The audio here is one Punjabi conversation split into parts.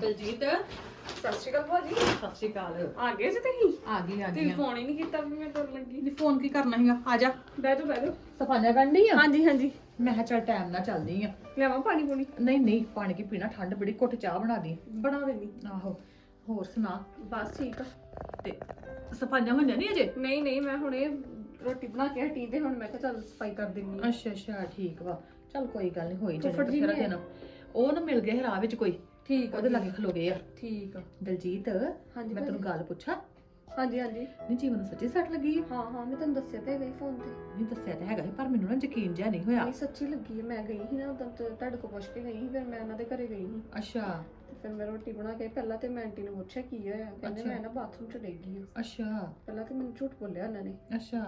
ਦਲਜੀਤ ਸਤਿ ਸ਼੍ਰੀ ਅਕਾਲ ਭਾਜੀ। ਸਤਿ ਸ਼੍ਰੀ ਅਕਾਲ। ਆ ਗਏ ਜੀ ਤੁਸੀਂ? ਆ ਗਈ ਆ ਤੁਸੀਂ ਗਈ ਫੋਨ ਹੀ ਨਹੀਂ ਕੀਤਾ ਵੀ ਮੈਂ ਤੁਰਨ ਲੱਗੀ ਨੀ ਫੋਨ ਕੀ ਕਰਨਾ ਹੈਗਾ ਆ ਜਾ। ਬਹਿ ਜਾਓ ਬਹਿ ਜਾਓ। ਸਫਾਈਆਂ ਕਰਨੀ ਆ? ਹਾਂਜੀ ਹਾਂਜੀ। ਮੈਂ ਕਿਹਾ ਚੱਲ ਟਾਈਮ ਨਾਲ ਚੱਲਦੀ ਆ। ਲਿਆਵਾਂ ਪਾਣੀ ਪੂਣੀ? ਨਹੀਂ ਨਹੀਂ ਪਾਣੀ ਕੀ ਪੀਣਾ? ਠੰਡ ਬੜੀ ਘੁੱਟ ਚਾਹ ਬਣਾ ਦੀ। ਬਣਾ ਦੇਣੀ ਆਹੋ ਹੋਰ ਸੁਣਾ? ਬਸ ਠੀਕ ਆ। ਤੇ ਸਫਾਈਆਂ ਹੋਈਆਂ ਨਹੀਂ ਅਜੇ? ਨਹੀਂ ਨਹੀਂ ਮੈਂ ਹੁਣੇ ਰੋਟੀ ਬਣਾ ਕੇ ਹਟੀ ਤੇ ਹੁਣ ਮੈਂ ਕਿਹਾ ਚੱਲ ਸਫ਼ਾਈ ਕਰ ਦਿੰਨੀ ਆ। ਅੱਛਾ ਅੱਛਾ ਠੀਕ ਵਾ। ਚੱਲ ਕੋਈ ਗੱਲ ਨਹੀਂ ਹੋਈ ਫੁੱਫੜ ਜਾਣੀ ਜੀ ਤੇਰਾ ਵੀ ਦਿਨ। ਉਹ ਨਾ ਮਿਲ ਗਏ ਰਾਹ ਵਿੱਚ ਕੋਈ। ਠੀਕ ਆ ਉਹਦੇ ਲਾਗੇ ਖਲੋ ਗਏ ਆ। ਠੀਕ ਆ। ਦਲਜੀਤ ਹਾਂਜੀ ਮੈਂ ਤੈਨੂੰ ਗੱਲ ਪੁੱਛਾਂ? ਹਾਂਜੀ ਹਾਂਜੀ। ਨਹੀਂ ਜੀਵਨ ਨੂੰ ਸੱਚੀ ਸੱਟ ਲੱਗੀ ਹੈ ਹਾਂ ਹਾਂ ਮੈਂ ਤੁਹਾਨੂੰ ਦੱਸਿਆ ਤੇ ਗਈ ਫੋਨ ਤੇ। ਨਹੀਂ ਦੱਸਿਆ ਤਾਂ ਹੈਗਾ ਸੀ ਪਰ ਮੈਨੂੰ ਨਾ ਯਕੀਨ ਜਿਹਾ ਨਹੀਂ ਹੋਇਆ। ਨਹੀਂ ਸੱਚੀ ਲੱਗੀ ਹੈ ਮੈਂ ਗਈ ਸੀ ਨਾ ਉਦੋਂ ਤੁਹਾਡੇ ਕੋਲ ਪੁੱਛ ਕੇ ਗਈ ਸੀ ਫਿਰ ਮੈਂ ਉਹਨਾਂ ਦੇ ਘਰੇ ਗਈ ਸੀ। ਅੱਛਾ। ਤੇ ਫਿਰ ਮੈਂ ਰੋਟੀ ਬਣਾ ਕੇ ਪਹਿਲਾਂ ਤੇ ਮੈਂ ਆਂਟੀ ਨੂੰ ਪੁੱਛਿਆ ਕੀ ਹੋਇਆ ਕਹਿੰਦੇ ਅੱਛਾ। ਮੈਂ ਨਾ ਬਾਥਰੂਮ ਚ ਡਿੱਗ ਗਈ ਹਾਂ ਅੱਛਾ। ਪਹਿਲਾਂ ਤੇ ਮੈਨੂੰ ਝੂਠ ਬੋਲਿਆ ਉਹਨਾਂ ਨੇ। ਅੱਛਾ।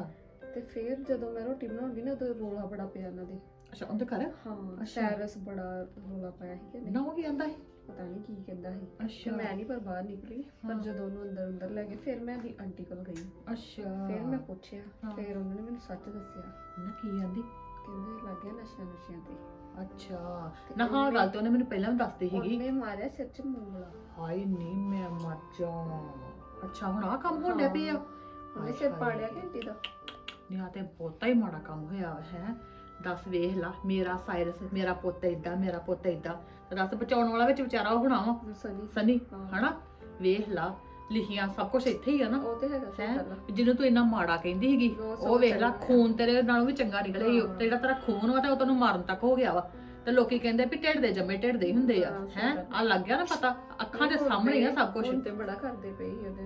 ਤੇ ਫਿਰ ਜਦੋਂ ਮੈਂ ਰੋਟੀ ਬਣਾਉਂਦੀ ਨਾ ਉਦੋਂ ਰੋਲਾ ਬੜਾ ਪਿਆ ਉਹਨਾਂ ਦੇ। ਅੱਛਾ ਉਹਦੇ ਘਰ? ਹਾਂ ਅੱਛਾ। ਸੈਰਸ ਬੜਾ ਰੋਲਾ ਪਾਇਆ ਸੀ ਕਿ ਨਾ ਉਹ ਕੀ ਆਂਦਾ ਹੈ ਪਤਾ ਨਹੀਂ ਕੀ ਕਹਿੰਦਾ ਸੀ। ਤੇ ਅੱਛਾ। ਮੈਂ ਨਹੀਂ ਪਰ ਬਾਹਰ ਨਿਕਲੀ ਪਰ ਹਾਂ। ਜਦੋਂ ਉਹਨੂੰ ਅੰਦਰ ਅੰਦਰ ਲੈ ਗਏ ਫਿਰ ਮੈਂ ਦੀ ਆਂਟੀ ਕੋਲ ਗਈ। ਅੱਛਾ। ਫਿਰ ਮੈਂ ਪੁੱਛਿਆ ਹਾਂ। ਫਿਰ ਉਹਨਾਂ ਨੇ ਮੈਨੂੰ ਸੱਚ ਦੱਸਿਆ। ਨਾ ਕੀ ਆਂਦੀ? ਕਹਿੰਦੇ ਲੱਗ ਗਿਆ ਨਸ਼ਿਆਂ ਨਸ਼ਿਆਂ ਤੇ। ਅੱਛਾ। ਨਾ ਹਾਂ ਗੱਲ ਤੇ ਉਹਨੇ ਮੈਨੂੰ ਪਹਿਲਾਂ ਵੀ ਦੱਸਦੀ ਸੀਗੀ। ਉਹਨੇ ਮਾਰਿਆ ਸਿਰ 'ਚ ਮੂੰਗਲਾ। ਹਾਏ ਨਹੀਂ ਮੈਂ ਮਰ ਜਾ। ਅੱਛਾ ਹੁਣ ਆ ਕੰਮ ਹੋਣ ਡਿਆ ਪਿਆ? ਉਹਨੇ ਸਿਰ ਪਾੜਿਆ ਘੰਟੀ ਦਾ। ਨਹੀਂ ਆ ਤੇ ਬਹੁਤਾ ਹੀ ਮਾੜਾ ਕੰਮ ਹੋਇਆ ਹੈ। ਦੱਸ ਵੇਖ ਲਾ ਮੇਰਾ ਸਾਇਰਸ ਮੇਰਾ ਪੁੱਤ ਇਦਾਂ ਮੇਰਾ ਪੁੱਤ ਇਦਾਂ ਦੱਸ ਬਚਾਉਣ ਵਾਲਾ ਵਿੱਚ ਵਿਚਾਰਾ ਉਹ ਹੋਣਾ ਵਾ ਸਨੀ ਸਨੀ ਹਾਂ। ਹਨਾ ਵੇਖ ਲਾ ਲਿਖੀਆਂ ਸਭ ਕੁਝ ਇੱਥੇ ਹੀ ਆ ਨਾ ਉਹ ਤੇ ਹੈਗਾ ਸਹੀ ਹੈ ਗੱਲ ਆ। ਜਿਹਨੂੰ ਤੂੰ ਇੰਨਾ ਮਾੜਾ ਕਹਿੰਦੀ ਸੀਗੀ ਉਹ ਉਹ ਸਗੋਂ ਵੇਖ ਲਾ ਚੰਗਾ। ਖੂਨ ਤੇਰੇ ਨਾਲੋਂ ਵੀ ਚੰਗਾ ਨਿਕਲਿਆ ਈ ਓ। ਹਾਂ। ਤੇ ਜਿਹੜਾ ਤੇਰਾ ਖੂਨ ਵਾ ਤੇ ਉਹ ਤੈਨੂੰ ਮਾਰਨ ਤੱਕ ਹੋ ਗਿਆ ਵਾ ਤੇ ਲੋਕੀ ਕਹਿੰਦੇ ਵੀ ਢਿੱਡ ਦੇ ਜੰਮੇ ਢਿੱਡ ਦੇ ਹੀ ਹੁੰਦੇ ਆ ਹਾਂ, ਸਹੀ ਹੈ ਗੱਲ। ਆ ਲੱਗ ਗਿਆ ਨਾ ਪਤਾ ਅੱਖਾਂ ਦੇ ਸਾਹਮਣੇ ਆ ਸਭ ਕੁਝ ਹੁਣ ਤੇ ਬੜਾ ਕਰਦੇ ਪਈ ਸੀ ਉਹਦੇ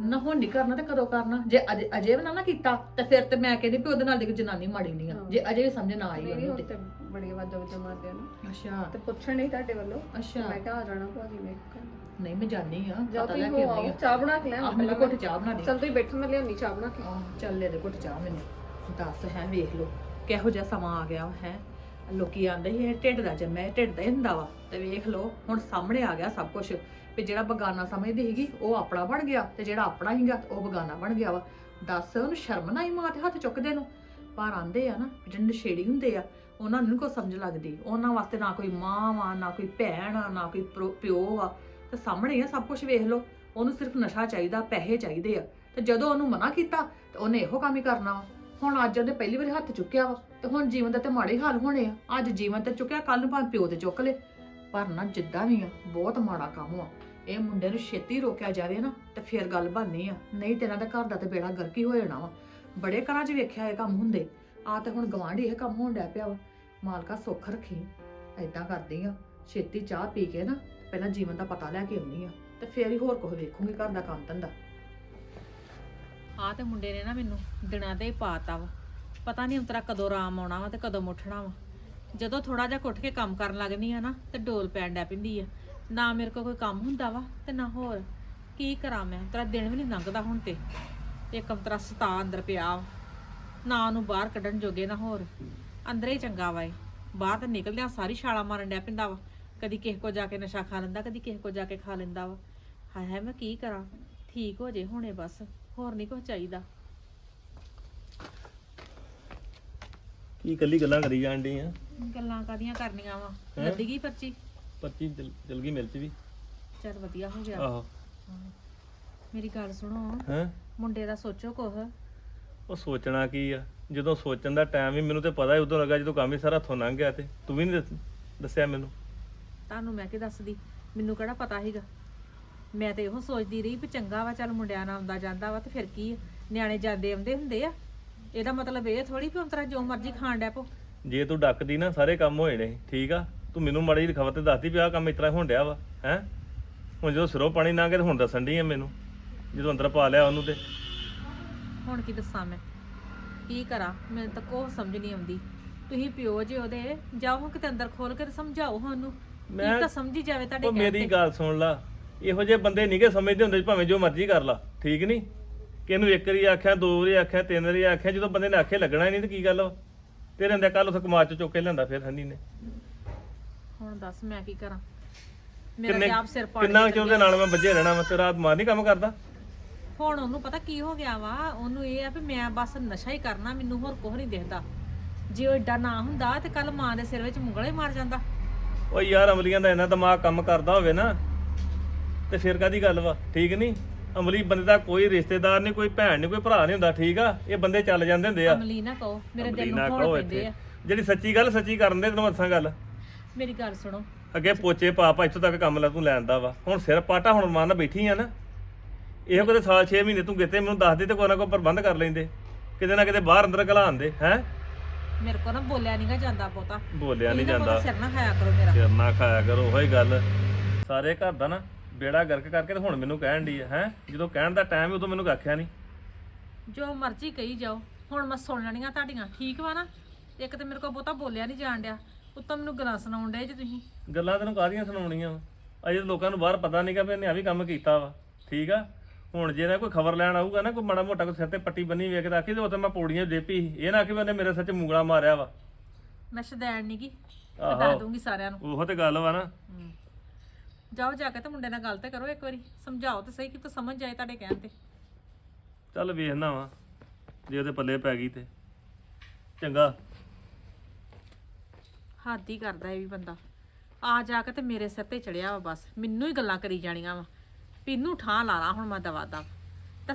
ਨਾ ਹੁਣ ਨਹੀਂ ਕਰਨਾ ਤੇ ਕਦੋਂ ਕਰਨਾ? ਜੇ ਅਜੇ ਅਜੇ ਵੀ ਨਾ ਨਾ ਕੀਤਾ ਤੇ ਫਿਰ ਤੇ ਮੈਂ ਕਹਿੰਦੀ ਵੀ ਉਹਦੇ ਨਾਲ ਦੀ ਜਨਾਨੀ ਮਾੜੀ ਨਹੀਂ ਆ। ਹਾਂ। ਜੇ ਅਜੇ ਵੀ ਸਮਝ ਨਾ ਆਈ ਉਹਨੂੰ ਹੁਣ ਤੇ। ਤੇ ਬੜੀ ਆਵਾਜ਼ਾਂ ਵਜਾਂ ਮਾਰਦੇ ਨੇ। ਅੱਛਾ। ਤੇ ਪੁੱਛਣ ਨਹੀਂ ਤੁਹਾਡੇ ਵੱਲੋਂ ਅੱਛਾ। ਮੈਂ ਕਿਹਾ ਆ ਜਾਣਾ ਭਾਜੀ ਨੇ ਨਹੀਂ ਮੈਂ ਜਾਣੀ ਆ ਜਾ ਪਤਾ ਤੁਸੀਂ ਲੈ ਹੋ ਕੇ ਆਓ ਆ। ਚਾਹ ਬਣਾ ਕੇ ਲੈ ਆਹ ਮੈਨੂੰ ਘੁੱਟ ਚਾਹ ਬਣਾ ਦੇ ਚਲ ਤੁਸੀਂ ਬੈਠੋ ਮੈਂ ਲਿਆਉਣੀ ਚਾਹ ਬਣਾ ਕੇ। ਆਹ, ਚੱਲ ਲੈ ਦੇ ਘੁੱਟ ਚਾਹ ਮੈਨੂੰ। ਦੱਸ ਹੈ ਵੇਖ ਲੋ ਕਿਹੋ ਜਿਹਾ ਸਮਾਂ ਆ ਗਿਆ ਹੈ। ਲੋਕੀ ਆਂਦੇ ਸੀ ਇਹ ਢਿੱਡ ਦਾ ਜੰਮਿਆ ਇਹ ਢਿੱਡ ਦਾ ਹੀ ਹੁੰਦਾ ਵਾ। ਤੇ ਵੇਖ ਲੋ ਹੁਣ ਸਾਹਮਣੇ ਆ ਗਿਆ ਸਭ ਕੁਝ ਵੀ ਜਿਹੜਾ ਬਗਾਨਾ ਸਮਝਦੀ ਸੀਗੀ, ਉਹ ਆਪਣਾ ਬਣ ਗਿਆ ਤੇ ਜਿਹੜਾ ਆਪਣਾ ਸੀਗਾ, ਉਹ ਬਗਾਨਾ ਬਣ ਗਿਆ ਵਾ। ਦੱਸ ਉਹਨੂੰ ਸ਼ਰਮ ਨਾ ਹੀ ਮਾਂ ਤੇ ਹੱਥ ਚੁੱਕਦੇ ਨੂੰ। ਪਰ ਆਂਦੇ ਆ ਨਾ ਜਿਹੜੇ ਨਸ਼ੇੜੀ ਹੁੰਦੇ ਆ, ਉਹਨਾਂ ਨੂੰ ਨੀ ਕੋਈ ਸਮਝ ਲੱਗਦੀ। ਉਹਨਾਂ ਵਾਸਤੇ ਨਾ ਕੋਈ ਮਾਂ ਵਾ, ਨਾ ਕੋਈ ਭੈਣ ਆ, ਨਾ ਕੋਈ ਪ੍ਰੋ- ਪਿਓ ਆ ਤੇ ਸਾਹਮਣੇ ਆ ਸਭ ਕੁਝ ਵੇਖ ਲੋ ਉਹਨੂੰ ਸਿਰਫ ਨਸ਼ਾ ਚਾਹੀਦਾ, ਪੈਸੇ ਚਾਹੀਦੇ ਆ। ਤੇ ਜਦੋਂ ਉਹਨੂੰ ਮਨਾ ਕੀਤਾ, ਤੇ ਉਹਨੇ ਇਹੋ ਕੰਮ ਹੀ ਕਰਨਾ ਵਾ। ਹੁਣ ਅੱਜ ਉਹਨੇ ਪਹਿਲੀ ਵਾਰੀ ਹੱਥ ਚੁੱਕਿਆ ਵਾ, ਤੇ ਹੁਣ ਜੀਵਨ ਦਾ ਤੇ ਮਾੜੇ ਹਾਲ ਹੋਣੇ ਆ। ਅੱਜ ਜੀਵਨ ਤੇ ਚੁੱਕਿਆ ਕੱਲ ਨੂੰ ਭਾਵੇਂ ਪਿਓ ਤੇ ਚੁੱਕ ਲੇ। ਪਰ ਨਾ ਜਿੱਦਾਂ ਵੀ ਆ, ਬਹੁਤ ਮਾੜਾ ਕੰਮ ਆ ਇਹ ਮੁੰਡੇ ਨੂੰ ਛੇਤੀ ਰੋਕਿਆ ਜਾਵੇ ਨਾ, ਤੇ ਫਿਰ ਗੱਲ ਬਣਨੀ ਆ। ਨਹੀਂ ਤੇ ਇਹਨਾਂ ਦਾ ਘਰ ਦਾ ਤੇ ਬੇੜਾ ਗਰਕੀ ਹੋ ਜਾਣਾ ਵਾ। ਬੜੇ ਘਰਾਂ 'ਚ ਵੇਖਿਆ ਇਹ ਕੰਮ ਹੁੰਦੇ। ਆ ਤੇ ਹੁਣ ਗਵਾਂਢੀ ਇਹ ਕੰਮ ਹੋਣ ਡੈ ਪਿਆ ਵਾ। ਮਾਲਕਾ ਸੁੱਖ ਰੱਖੀ। ਐਦਾਂ ਕਰਦੀ ਆ। ਛੇਤੀ ਚਾਹ ਪੀ ਕੇ ਨਾ ਪਹਿਲਾਂ ਜੀਵਨ ਦਾ ਪਤਾ ਲੈ ਕੇ ਆਉਣੀ ਆ। ਤੇ ਫੇਰ ਹੀ ਹੋਰ ਕੁਝ ਵੇਖੂਗੀ ਘਰ ਦਾ ਕੰਮ ਧੰਦਾ। ਆ ਤੇ ਮੁੰਡੇ ਨੇ ਨਾ ਮੈਨੂੰ ਦਿਨਾਂ ਤੇ ਹੀ ਪਾਤਾ ਵਾ। ਪਤਾ ਨਹੀਂ ਉਤਰਾ ਕਦੋਂ ਆਰਾਮ ਆਉਣਾ ਵਾ ਤੇ ਕਦੋਂ ਮੁੱਠਣਾ ਵਾ। ਜਦੋਂ ਥੋੜਾ ਜਿਹਾ ਉੱਠ ਕੇ ਕੰਮ ਕਰਨ ਲੱਗਦੀ ਆ ਨਾ, ਤੇ ਡੋਲ ਪੈਣ ਡੈ ਪੈਂਦੀ ਆ। ਨਾ ਮੇਰੇ ਕੋਲ ਕੋਈ ਕੰਮ ਹੁੰਦਾ ਵਾ ਤੇ ਨਾ ਹੋਰ। ਕੀ ਕਰਾਂ ਮੈਂ? ਤੇਰਾ ਦਿਨ ਵੀ ਨਹੀਂ ਲੰਘਦਾ ਹੁਣ ਤੇ। ਇੱਕ ਤੇਰਾ ਸਤਾ ਅੰਦਰ ਪਿਆ ਵਾ। ਨਾ ਉਹਨੂੰ ਬਾਹਰ ਕੱਢਣ ਜੋਗੇ ਨਾ ਹੋਰ। ਅੰਦਰ ਹੀ ਚੰਗਾ ਵਾ ਇਹ। ਬਾਹਰ ਤਾਂ ਨਿਕਲਦਿਆਂ ਸਾਰੀ ਛਾਲਾ ਮਾਰਨ ਡੈ ਪਿੰਦਾ ਵਾ। ਕਦੀ ਕਿਸੇ ਕੋ ਜਾ ਕੇ ਨਸ਼ਾ ਖਾ ਲੈਂਦਾ ਕਦੀ ਕਿਸੇ ਕੋ ਜਾ ਕੇ ਖਾ ਲੈਂਦਾ ਵਾ। ਹਾਏ ਹਾਏ ਮੈਂ ਕੀ ਕਰਾਂ? ਠੀਕ ਹੋ ਜੇ ਹੁਣੇ ਬਸ। ਹੋਰ ਨਹੀਂ ਕੁਝ ਚਾਹੀਦਾ। ਕੀ ਕੱਲੀ ਗੱਲਾਂ ਕਰੀ ਜਾਣ ਡਈ ਆ? ਗੱਲਾਂ ਕਾਦੀਆਂ ਕਰਨੀਆਂ ਵਾ? ਹੈਂ? ਲੱਦੀ ਗਈ ਪਰਚੀ? ਪਰਚੀ ਚਲ ਚਲ ਗਈ ਮਿਲ ਚ ਵੀ। ਚਲ ਵਧੀਆ ਹੋ ਗਿਆ। ਆਹੋ। ਮੇਰੀ ਗੱਲ ਸੁਣੋ। ਹੈ? ਮੁੰਡੇ ਦਾ ਸੋਚੋ ਕੁਛ। ਉਹ ਸੋਚਣਾ ਕੀ ਆ? ਜਦੋਂ ਸੋਚਣ ਦਾ ਟਾਈਮ ਵੀ ਮੈਨੂੰ ਤੇ ਪਤਾ ਹੀ ਉਦੋਂ ਲੱਗਾ ਜਦੋਂ ਕੰਮ ਹੀ ਸਾਰਾ ਹੱਥੋਂ ਲੰਘ ਗਿਆ ਤੇ। ਤੂੰ ਵੀ ਨਹੀਂ ਦੱਸਿਆ ਮੈਨੂੰ। ਤੁਹਾਨੂੰ ਮੈਂ ਕੀ ਦੱਸਦੀ? ਮੈਨੂੰ ਕਿਹੜਾ ਪਤਾ ਸੀਗਾ? ਮੈਂ ਤੇ ਇਹੋ ਸੋਚਦੀ ਰਹੀ ਵੀ ਚੰਗਾ ਵਾ ਚੱਲ ਮੁੰਡਿਆਂ ਨਾਲ ਆਉਂਦਾ ਜਾਂਦਾ ਵਾ ਤੇ ਫਿਰ ਕੀ ਆ? ਨਿਆਣੇ ਜਾਂਦੇ ਆਉਂਦੇ ਹੁੰਦੇ ਆ। ਇਹਦਾ ਮਤਲਬ ਇਹ ਥੋੜੀ ਵੀ ਉਂਤਰਾ ਜੋ ਮਰਜ਼ੀ ਖਾਣ ਡੈ ਪੋ ਜੇ ਤੂੰ ਡੱਕਦੀ ਨਾ ਸਾਰੇ ਕੰਮ ਹੋਏ ਨੇ ਠੀਕ ਆ? ਤੂੰ ਮੈਨੂੰ ਮਾੜੀ ਜਿਹੀ ਖਬਰ ਤੇ ਦੱਸਦੀ ਵੀ ਆਹ ਕੰਮ ਇਸ ਤਰ੍ਹਾਂ ਹੋਣ ਡਿਆ ਵਾ ਹੈ? ਹੁਣ ਜਦੋਂ ਸਿਰੋਂ ਪਾਣੀ ਲੰਘ ਗਿਆ ਤੇ ਹੁਣ ਦੱਸਣ ਡਈ ਆ ਮੈਨੂੰ ਜਦੋਂ ਅੰਦਰ ਪਾ ਲਿਆ ਉਹਨੂੰ ਤੇ। ਹੁਣ ਕੀ ਦੱਸਾਂ ਮੈਂ? ਕੀ ਕਰਾਂ? ਮੈਨੂੰ ਤਾਂ ਕੋਈ ਸਮਝ ਨਹੀਂ ਆਉਂਦੀ। ਤੁਸੀਂ ਪਿਓ ਜੇ ਉਹਦੇ ਜਾਓ ਕਿਤੇ ਅੰਦਰ ਖੋਲ ਕੇ ਤੇ ਸਮਝਾਓ ਉਹਨੂੰ ਮੈਂ- ਤਾਂ ਸਮਝੀ ਜਾਵੇ ਤੁਹਾਡੇ ਉਹ ਕਹਿਣ ਮੇਰੀ ਤੇ। ਗੱਲ ਸੁਣ ਲਾ। ਇਹੋ ਜਿਹੇ ਬੰਦੇ ਨਹੀਂਗੇ ਸਮਝਦੇ ਹੁੰਦੇ ਭਾਵੇਂ ਜੋ ਮਰਜ਼ੀ ਕਰ ਲਾ। ਠੀਕ ਨਹੀਂ ਕਿ ਇਹਨੂੰ ਇੱਕ ਵਾਰੀ ਆਖਿਆ ਦੋ ਵਾਰੀ ਆਖਿਆ ਤਿੰਨ ਵਾਰੀ ਆਖਿਆ ਜਦੋਂ ਬੰਦੇ ਨੇ ਆਖੇ ਲੱਗਣਾ ਹੀ ਨਹੀਂ ਤੇ ਕੀ ਗੱਲ ਵਾ ਤੇਰੇ ਅੰਦਰ ਕੱਲ ਉਸ ਕਮਾਦ ਚ ਚੁੱਕ ਕੇ ਲਿਆਂਦਾ ਫਿਰ ਹੰਨੀ ਨੇ। ਹੁਣ ਦੱਸ ਮੈਂ ਕੀ ਕਰਾਂ? ਮੇਰਾ ਤੇ ਆਪ ਸਿਰ ਪਾੜ ਕਿੰਨਾ ਚਿਰ ਉਹਦੇ ਨਾਲ ਮੈਂ ਵੱਜੇ ਰਹਿਣਾ ਮੈਂ ਤੇ ਰਾਤ ਮਾਰ ਨਹੀਂ ਕੰਮ ਕਰਦਾ? ਹੁਣ ਉਹਨੂੰ ਪਤਾ ਕੀ ਹੋ ਗਿਆ ਵਾ? ਉਹਨੂੰ ਇਹ ਆ ਵੀ ਮੈਂ ਬਸ ਨਸ਼ਾ ਹੀ ਕਰਨਾ ਮੈਨੂੰ ਹੋਰ ਕੁਝ ਨਹੀਂ ਦਿਖਦਾ। ਜੇ ਉਹ ਏਡਾ ਨਾ ਹੁੰਦਾ ਤੇ ਕੱਲ ਮਾਂ ਦੇ ਸਿਰ ਵਿੱਚ ਮੁੰਗਲਾ ਮਾਰ ਜਾਂਦਾ। ਉਹ ਯਾਰ ਅਮਲੀਆਂ ਦਾ ਇੰਨਾ ਦਿਮਾਗ ਕੰਮ ਕਰਦਾ ਹੋਵੇ ਨਾ ਤੇ ਫਿਰ ਕਾਦੀ ਗੱਲ ਵਾ? ਠੀਕ ਨਹੀਂ ਅਮਲੀ ਬੰਦੇ ਦਾ ਕੋਈ ਰਿਸ਼ਤੇਦਾਰ ਨਹੀਂ ਕੋਈ ਭੈਣ ਨਹੀਂ ਕੋਈ ਭਰਾ ਨਹੀਂ ਹੁੰਦਾ ਠੀਕ ਆ? ਇਹ ਬੰਦੇ ਚੱਲ ਜਾਂਦੇ ਹੁੰਦੇ ਆ। ਅਮਲੀ ਨਾ ਕਹੋ ਮੇਰੇ ਦਿਲ ਨਾ ਇੱਥੇ ਪੈਂਦੇ ਆ। ਜਿਹੜੀ ਸੱਚੀ ਗੱਲ ਸੱਚੀ ਕਰਨ ਦੇ ਤੈਨੂੰ ਮੈਂ ਦੱਸਾਂ ਗੱਲ। ਮੇਰੀ ਗੱਲ ਸੁਣੋ। ਅੱਗੇ ਪੋਚੇ ਪਾ ਪਾ ਇੱਥੋਂ ਤੱਕ ਕੰਮ ਲੈ ਤੂੰ ਲੈਂਦਾ ਵਾ। ਹੁਣ ਸਿਰ ਪਾਟਾ ਹੁਣ ਮਾਨ ਬੈਠੀ ਆ ਨਾ। ਇਹੋ ਕਿਤੇ ਸਾਲ 6 ਮਹੀਨੇ ਤੂੰ ਕਿਤੇ ਮੈਨੂੰ ਦੱਸ ਦੇ ਤੇ ਕੋਈ ਨਾ ਕੋਈ ਪ੍ਰਬੰਧ ਕਰ ਲੈਂਦੇ। ਕਿਤੇ ਨਾ ਕਿਤੇ ਬਾਹਰ ਅੰਦਰ ਘਲਾਉਂਦੇ ਹੈ? ਮੇਰੇ ਕੋ ਨਾ ਬੋਲਿਆ ਨਹੀਂਗਾ ਜਾਂਦਾ ਬਹੁਤਾ। ਬੋਲਿਆ ਨਹੀਂ ਜਾਂਦਾ। ਸਿਰ ਨਾ ਖਾਇਆ ਕਰੋ ਮੇਰਾ। ਸਿਰ ਨਾ ਖਾਇਆ ਕਰੋ ਉਹੀ ਗੱਲ। ਸਾਰੇ ਘਰ ਦਾ ਨਾ ਬੇੜਾ ਗਰਕ ਕਰਕੇ ਤੇ ਹੁਣ ਮੈਨੂੰ ਕਹਿਣ ਦੀ ਹੈ ਹੈ? ਜਦੋਂ ਕਹਿਣ ਦਾ ਟਾਈਮ ਉਦੋਂ ਮੈਨੂੰ ਆਖਿਆ ਨਹੀਂ ਜੋ ਮਰਜ਼ੀ ਕਹੀ ਜਾਓ। ਹੁਣ ਮੈਂ ਸੁਣ ਲੈਣੀਆਂ ਤੁਹਾਡੀਆਂ ਠੀਕ ਵਾ ਨਾ? ਇੱਕ ਤੇ ਮੇਰੇ ਕੋ ਬਹੁਤਾ ਬੋਲਿਆ ਨਹੀਂ ਜਾਣ ਡਿਆ। ਉੱਤੋਂ ਮੈਨੂੰ ਗੱਲਾਂ ਸੁਣਾਉਣ ਡੇ ਜੇ ਤੁਸੀਂ। ਗੱਲਾਂ ਤੈਨੂੰ ਕਾਹਦੀਆਂ ਸੁਣਾਉਣੀਆਂ ਵਾ? ਅਜੇ ਲੋਕਾਂ ਨੂੰ ਬਾਹਰ ਪਤਾ ਨਹੀਂਗਾ ਵੀ ਇਹਨੇ ਆ ਵੀ ਕੰਮ ਕੀਤਾ ਵਾ। ਠੀਕ ਆ? ਹੁਣ ਜੇ ਨਾ ਕੋਈ ਖਬਰ ਲੈਣ ਆਊਗਾ ਨਾ ਕੋਈ ਮਾੜਾ ਮੋਟਾ ਕੋਈ ਸਿਰ ਤੇ ਪੱਟੀ ਬੰਨੀ ਵੇਖ ਕੇ ਆਖੀ ਤੇ ਉੱਥੇ ਮੈਂ ਪੌੜੀਆਂ ਡੇਪੀ ਇਹ ਨਾ ਕਿ ਉਹਨੇ ਮੇਰੇ ਸੱਚ ਮੁੰਗਲਾ ਮਾਰਿਆ ਵਾ। ਮੈਂ ਸ਼ਦੈਣ ਨੀ ਗੀ। ਦੱਸ ਦੂੰਗੀ ਸਾਰਿਆਂ ਨੂੰ। ਉਹੋ ਤੇ ਗੱਲ ਵਾ ਨਾ। ਹਮ। ਜਾਓ ਜਾ ਕੇ ਤੇ ਮੁੰਡੇ ਨਾਲ ਗੱਲ ਤੇ ਕਰੋ ਇੱਕ ਵਾਰੀ। ਸਮਝਾਓ ਤੇ ਸਹੀ ਕਿ ਤੂੰ ਸਮਝ ਜਾਏ ਤੁਹਾਡੇ ਕਹਿਣ ਤੇ। ਚੱਲ ਵੇਖਣਾ ਵਾ ਜੇ ਉਹਦੇ ਪੱਲੇ ਪੈ ਗਈ ਤੇ। ਚੰਗਾ। ਹੱਦ ਹੀ ਕਰਦਾ ਇਹ ਵੀ ਬੰਦਾ। ਆ ਜਾ ਕੇ ਤੇ ਮੇਰੇ ਸਿਰ ਤੇ ਚੜਿਆ ਵਾ ਬਸ। ਮੈਨੂੰ ਹੀ ਗੱਲਾਂ ਕਰੀ ਜਾਣੀਆਂ ਵਾ। ਪੀਨੂੰ ਠਾਂ ਲਾਣਾ ਹੁਣ ਮੈਂ ਦਵਾ ਦਾ।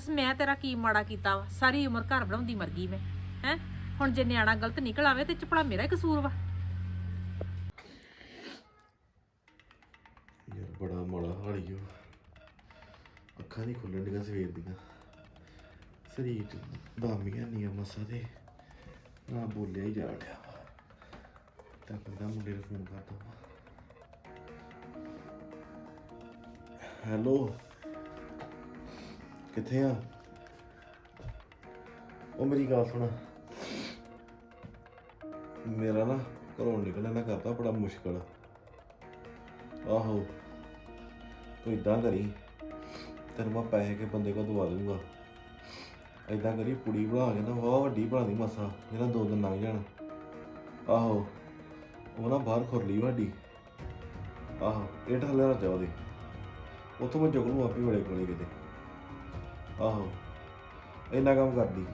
ਮੈਂ ਤੇਰਾ ਕੀ ਮਾੜਾ ਕੀਤਾ ਵਾ? ਸਾਰੀ ਉਮਰ ਘਰ ਬਣਾਉਂਦੀ ਮਰ ਗਈ ਮੈਂ। ਹੈ? ਹੁਣ ਜੇ ਨਿਆਣਾ ਗਲਤ ਨਿਕਲ ਆਵੇ ਤੇ ਚਪੜਾ ਮੇਰਾ ਹੀ ਕਸੂਰ ਵਾ। ਯਾਰ ਬੜਾ ਮਾੜਾ ਹਾਲ ਈ ਅੱਖਾਂ ਨਹੀਂ ਖੁੱਲਣ ਡੀਆਂ ਸਵੇਰ ਦੀਆਂ। ਸਰੀਰ ਦਾਮੀਆਂ ਨਹੀਂ ਮਸਾ ਤੇ। ਨਾ ਬੋਲਿਆ ਹੀ ਜਾ ਰਿਹਾ ਤਾਂ ਕਹਿੰਦਾ ਮੁੰਡੇ ਨੂੰ ਫੋਨ ਕਰਦਾ ਵਾ। ਹੈਲੋ, ਕਿੱਥੇ ਆ? ਉਹ ਮੇਰੀ ਗੱਲ ਸੁਣ। ਮੇਰਾ ਨਾ ਘਰੋਂ ਨਿਕਲਣਾ ਨਾ ਕਰਦਾ ਬੜਾ ਮੁਸ਼ਕਲ। ਆਹੋ, ਤੂੰ ਇਦਾਂ ਕਰੀ, ਤੈਨੂੰ ਮੈਂ ਪੈਸੇ ਕੇ ਬੰਦੇ ਕੋ ਦਵਾ ਦੂੰਗਾ ਇਦਾਂ ਕਰੀ ਪੁੜੀ ਬਣਾ ਕੇ ਨਾ, ਵਾਹ ਵੱਡੀ ਬਣਾ ਦੀ ਮਸਾ ਜਿਹੜਾ ਦੋ ਦਿਨ ਲੰਘ ਜਾਣ। ਆਹੋ। ਉਹ ਨਾ ਬਾਹਰ ਖੁਰਲੀ ਵੱਡੀ ਆਹੋ ਇਹ ਥੱਲੇ ਰੱਖ ਜਾ ਉਹਦੇ। ਉੱਥੋਂ ਮੈਂ ਜੁਗ ਨੂੰ ਆਪੇ ਕੋਲੇ ਕਿਤੇ। ਆਹੋ ਇੰਨਾ ਕੰਮ ਕਰਦੀ।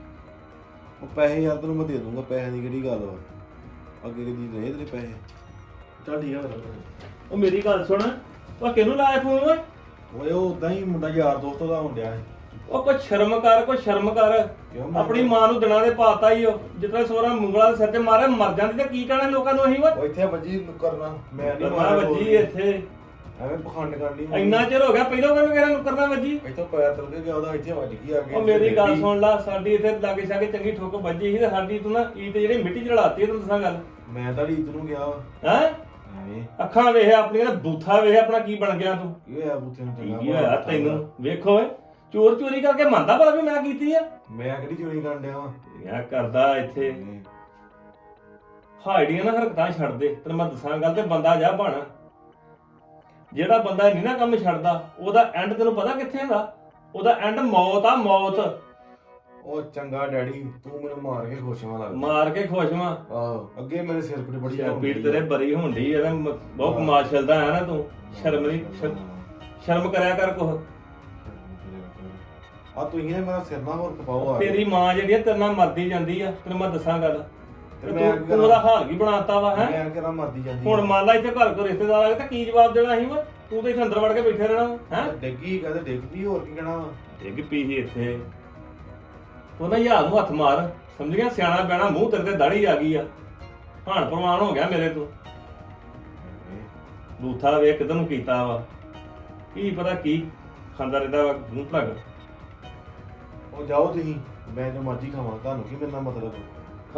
ਉਹ ਪੈਸੇ ਯਾਰ ਤੈਨੂੰ ਮੈਂ ਦੇ ਦੂੰਗਾ ਪੈਸੇ ਦੀ ਕਿਹੜੀ ਗੱਲ ਵਾ? ਅੱਗੇ ਕਦੀ ਰਹੇ ਤੇਰੇ ਪੈਸੇ? ਚੱਲ ਠੀਕ ਆ ਉਹ ਮੇਰੀ ਗੱਲ ਸੁਣ ਉਹ ਕਿਹਨੂੰ ਲਾਇਆ ਫੋਨ? ਓਏ ਓਏ ਉਹ ਉਦਾਂ ਹੀ ਮੁੰਡਾ ਯਾਰ ਦੋਸਤ ਦਾ ਹੁੰਦਿਆ ਹੈ ਉਹ ਕੋਈ ਸ਼ਰਮ ਕਰ ਕੋਈ ਸ਼ਰਮ ਕਰ। ਕਿਉਂ ਮੈਂ- ਆਪਣੀ ਮਾਂ ਨੂੰ ਦਿਨਾਂ ਦੇ ਪਾਤਾ ਹੀ ਉਹ। ਜਿੱਦਾਂ ਸੋਰਾ ਮੁੰਗਲਾ ਦੇ ਸਿਰ ਤੇ ਮਾਰਿਆ ਮਰ ਜਾਂਦੀ ਤੇ ਕੀ ਕਹਿਣਾ ਲੋਕਾਂ ਨੂੰ ਅਸੀਂ ਉਹ ਇੱਥੇ ਵੱਜੀ ਕਰਨਾ। ਮੈਂ ਨਹੀਂ ਕਰਨਾ ਵੱਜੀ ਇੱਥੇ। ਐਵੇਂ ਪਖੰਡ ਕਰਨੀ ਇੰਨਾ ਚਿਰ ਹੋ ਗਿਆ ਪਹਿਲਾਂ ਕਹਿੰਦੇ ਕਿਹੜਾ ਨੁਕਰਨਾ ਵੱਜੀ? ਇੱਥੋਂ ਪੈਰ ਤਲ ਕੇ ਗਿਆ ਉਹਦਾ ਇੱਥੇ ਵੱਜ ਗਈ ਆ ਕੇ। ਉਹ ਮੇਰੀ ਗੱਲ ਸੁਣ ਲੈ ਸਾਡੀ ਇੱਥੇ ਲਾਗੇ ਛਾਗੇ ਚੰਗੀ ਠੋਕ ਵੱਜੀ ਸੀ ਤੇ ਸਾਡੀ ਤੂੰ ਨਾ ਈਦ ਜਿਹੜੀ ਮਿੱਟੀ ਚ ਰਲਾਤੀ ਤੈਨੂੰ ਦੱਸਾਂ ਗੱਲ। ਮੈਂ ਤਾਂ ਰੀਤ ਨੂੰ ਗਿਆ। ਹੈ? ਐਵੇਂ। ਅੱਖਾਂ ਵੇਖ ਆਪਣੀਆਂ ਨਾ ਬੂਥਾ ਵੇਖ ਆਪਣਾ ਕੀ ਬਣ ਗਿਆ ਤੂੰ? ਕੀ ਹੋਇਆ ਬੁੱਥੇ ਨੂੰ? ਚੰਗਾ ਕੀ ਹੋਇਆ ਤੈਨੂੰ? ਵੇਖੋ ਓਏ। ਚੋਰ ਚੋਰੀ ਕਰਕੇ ਮੰਨਦਾ ਭਲਾ ਵੀ ਮੈਂ ਕੀਤੀ ਆ? ਮੈਂ ਕਿਹੜੀ ਚੋਰੀ ਕਰਨ ਡਿਆ ਵਾ? ਯਾ ਕਰਦਾ ਇੱਥੇ। ਹਾਈਡੀਆਂ ਨਾ ਹਰਕਤਾਂ ਛੱਡ ਦੇ। ਤੈਨੂੰ ਮੈਂ ਦੱਸਾਂ ਗੱਲ ਤੇ ਬੰਦਾ ਜਾ ਬਣ। ਜਿਹੜਾ ਬੰਦਾ ਨਹੀਂ ਨਾ ਕੰਮ ਛੱਡਦਾ ਉਹਦਾ ਐਂਡ ਤੈਨੂੰ ਪਤਾ ਕਿੱਥੇ ਹੁੰਦਾ ਉਹਦਾ ਐਂਡ ਮੌਤ ਆ ਮੌਤ। ਉਹ ਚੰਗਾ ਡੈਡੀ ਤੂੰ ਮੈਨੂੰ ਮਾਰ ਕੇ ਖੁਸ਼ਵਾ ਲੱਗ ਮਾਰ ਕੇ ਖੁਸ਼ਵਾ ਆਹੋ ਅੱਗੇ ਮੇਰੇ ਸਿਰ ਪੀੜ ਬੜੀ ਪੀੜ ਤੇਰੇ ਬਰੀ ਹੁੰਦੀ ਇਹਦਾ ਮ- ਬਹੁਤ ਕਮਾਲ ਛਲਦਾ ਹੈ ਨਾ ਤੂੰ। ਸ਼ਰਮ ਨਹੀਂ ਸ਼ਰ- ਸ਼ਰਮ ਕਰਿਆ ਕਰ ਕੁਛ। ਆ ਤੁਸੀਂ ਨੇ ਮੇਰਾ ਸਿਰ ਨਾ ਹੋਰ ਕਪਾਓ ਆ ਤੇਰੀ ਮਾਂ ਜਿਹੜੀ ਆ ਤੇਰੇ ਨਾਲ ਮਰਦੀ ਜਾਂਦੀ ਆ ਤੈਨੂੰ ਮੈਂ ਦੱਸਾਂ ਗੱਲ। ਤੇ ਤੇ ਮੈਂ ਤੂੰ ਕੀ ਤੂੰ ਉਹਦਾ ਹਾਲ ਕੀ ਬਣਾਤਾ ਵਾ ਹੈ? ਮੈਂ ਕਿਹੜਾ ਮਰਦੀ ਜਾਂਦੀ ਹੁਣ ਮੰਨ ਲਾ ਇੱਥੇ ਘਰ ਕੋ ਰਿਸ਼ਤੇਦਾਰ ਆ ਗਏ ਤਾਂ ਕੀ ਜਵਾਬ ਦੇਣਾ ਸੀ ਵਾ? ਤੂੰ ਤੇ ਇੱਥੇ ਅੰਦਰ ਵੜ ਕੇ ਬੈਠੇ ਰਹਿਣਾ ਹੈ? ਡਿੱਗੀ ਕਹਿੰਦੇ ਡਿੱਗ ਪਈ ਹੋਰ ਕੀ ਕਹਿਣਾ ਵਾ? ਡਿੱਗ ਪਈ ਸੀ ਇੱਥੇ। ਉਹ ਨਾ ਯਾਰ ਨੂੰ ਹੱਥ ਮਾਰ ਸਮਝ ਗਿਆ? ਸਿਆਣਾ ਬੈਣਾ ਮੂੰਹ ਤੇਰੇ ਤੇ ਦਾੜੀ ਆ ਗਈ ਆ। ਹਾਣ ਪ੍ਰਮਾਣ ਹੋ ਗਿਆ ਮੇਰੇ ਤੋਂ। ਬੂਥਾ ਵੇਖ ਕਿਦਾਂ ਨੂੰ ਕੀਤਾ ਵਾ। ਕੀ ਪਤਾ ਕੀ ਖਾਂਦਾ ਰਹਿੰਦਾ ਵਾ ਮੂੰਹ ਭਲਗ ਉਹ ਜਾਓ ਤੁਸੀਂ ਮੈਂ ਜੋ ਮਰਜ਼ੀ ਖਾਵਾਂ ਤੁਹਾਨੂੰ ਕੀ ਮਿਲਣਾ ਮਤਲਬ?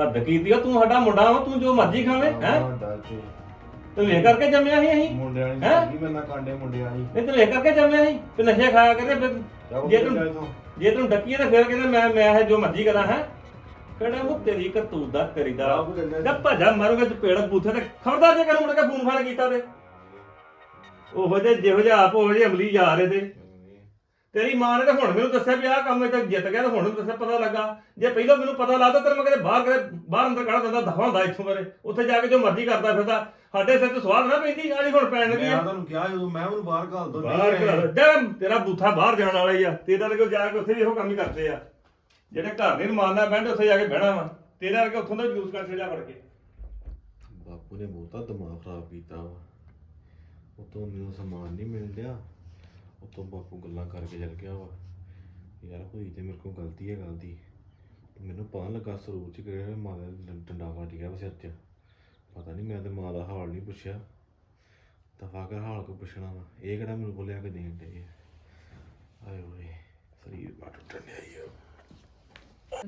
ਹੱਦ ਕੀਤੀ ਆ ਤੂੰ ਸਾਡਾ ਮੁੰਡਾ ਵਾ ਤੂੰ ਜੋ ਮਰਜ਼ੀ ਖਾਵੇਂ ਹੈ ਤੇ। ਤੂੰ ਵੇਖ ਕਰਕੇ ਜੰਮਿਆ ਸੀ ਅਸੀਂ? ਮੁੰਡਿਆਂ ਵਾਲੀ ਹੈਂ? ਕੀ ਮਿਲਣਾ ਕਾਂਡੇ ਮੁੰਡਿਆਂ ਵਾਲੀ। ਨਹੀਂ ਤੂੰ ਵੇਖ ਕਰਕੇ ਜੰਮਿਆ ਸੀ ਤੇ ਨਸ਼ੇ ਖਾਇਆ ਕਰਦੇ ਫਿਰ ਜਾਓ ਜੇ ਤੂੰ- ਤੂੰ ਜੇ ਤੈਨੂੰ ਡੱਕੀਏ ਤਾਂ ਫਿਰ ਕਹਿੰਦਾ ਮੈਂ ਮੈਂ ਇਹ ਜੋ ਮਰਜ਼ੀ ਕਰਾਂ ਹੈ? ਕਿਹੜਾ ਉਹ ਤੇਰੀ ਕਰਤੂਤ ਦਾ ਤੇਰੀ ਦਾ ਆਪ ਚੱਲਿਆ ਜਦ ਭੱਜਾ ਮਾਰੂਗਾ ਚਪੇੜ ਬੂਥੇ ਤੇ ਖਬਰਦਾਰ ਜੇ ਕਰੂੰ ਮੁੜ ਕੇ ਫੋਨ ਫਾਨ ਕੀਤਾ ਤੇ। ਉਹੋ ਜੇ ਜਿਹੋ ਜਿਹਾ ਆਪ ਉਹੋ ਜਿਹੇ ਅਮਲੀ ਜਾ ਰਹੇ ਤੇ ਤੇਰੀ ਮਾਂ ਨੇ ਤਾਂ ਹੁਣ ਮੈਨੂੰ ਦੱਸਿਆ ਵੀ ਆਹ ਕੰਮ ਇਹ ਤਾਂ ਜਿੱਤ ਗਿਆ ਤਾਂ ਹੁਣ ਮੈਨੂੰ ਦੱਸਿਆ ਪਤਾ ਲੱਗਾ। ਜੇ ਪਹਿਲਾਂ ਮੈਨੂੰ ਪਤਾ ਲੱਗਦਾ ਤੇਰੇ ਮੈਂ ਕਦੇ ਬਾਹਰ ਕਦੇ ਬਾਹਰ ਅੰਦਰ ਕੱਢ ਦਿੰਦਾ ਦਫਾ ਹੁੰਦਾ ਇੱਥੋਂ ਮੇਰੇ। ਉੱਥੇ ਜਾ ਕੇ ਜੋ ਮਰਜ਼ੀ ਕਰਦਾ ਫਿਰਦਾ। ਸਾਡੇ ਸਿਰ ਤੇ ਸਵਾਦ ਨਾ ਪੈਂਦੀ ਆਲੀ ਹੁਣ ਪੈਣ ਲੱਗੀ। ਮੈਂ ਆ ਤੁਹਾਨੂੰ ਕਿਹਾ ਜਦੋਂ ਮੈਂ ਉਹਨੂੰ ਬਾਹਰ ਘਾਲ ਦੋ ਬਾਹਰ ਕਰ ਜਾ ਤੇਰਾ ਬੂਥਾ ਬਾਹਰ ਜਾਣ ਵਾਲਾ ਹੀ ਆ ਤੇਰਾ ਵਰਗੇ ਜਾ ਕੇ ਉੱਥੇ ਵੀ ਇਹੋ ਕੰਮ ਹੀ ਕਰਦੇ ਆ। ਜਿਹੜੇ ਘਰ ਨਹੀਂ ਰਮਾਨਾ ਬੈਠੇ ਉੱਥੇ ਜਾ ਕੇ ਬਹਿਣਾ ਵਾ। ਤੇਰਾ ਵਰਗੇ ਉੱਥੋਂ ਦਾ ਯੂਜ਼ ਕਰ ਛੱਡਿਆ ਵੜ ਕੇ ਬਾਪੂ ਨੇ ਬਹੁਤਾ ਦਿਮਾਗ ਖਰਾਬ ਕੀਤਾ ਵਾ। ਉਤੋਂ ਮੈਨੂੰ ਸਮਾਨ ਨਹੀਂ ਮਿਲ ਰਿਹਾ ਉਤੋਂ ਬਾਪੂ ਗੱਲਾਂ ਕਰਕੇ ਚਲ ਗਿਆ ਵਾ। ਯਾਰ ਹੋਈ ਤੇ ਮੇਰੇ ਕੋਲ ਗਲਤੀ ਹੈ ਗੱਲ ਦੀ। ਮੈਨੂੰ ਪਤਾ ਨੀ ਲੱਗਾ ਸਰੂਰ ਚ ਕਿਹੜੇ ਮਾਂ ਦਾ ਡੰ- ਡੰਡਾ ਵੱਜ ਗਿਆ ਵਾ ਸਿਰ 'ਚ। ਪਤਾ ਨਹੀਂ ਮੈਂ ਤੇ ਮਾਂ ਦਾ ਹਾਲ ਨਹੀਂ ਪੁੱਛਿਆ। ਦਫਾ ਕਰ ਹਾਲ ਕੋ ਪੁੱਛਣਾ ਵਾ? ਇਹ ਕਿਹੜਾ ਮੈਨੂੰ ਬੋਲਿਆ ਕਿ ਦੇਣ ਦੇ ਆਏ ਓਏ ਸਰੀਰ ਬਾ ਟੁੱਟਣ ਡਿਆ ਈ ਓ।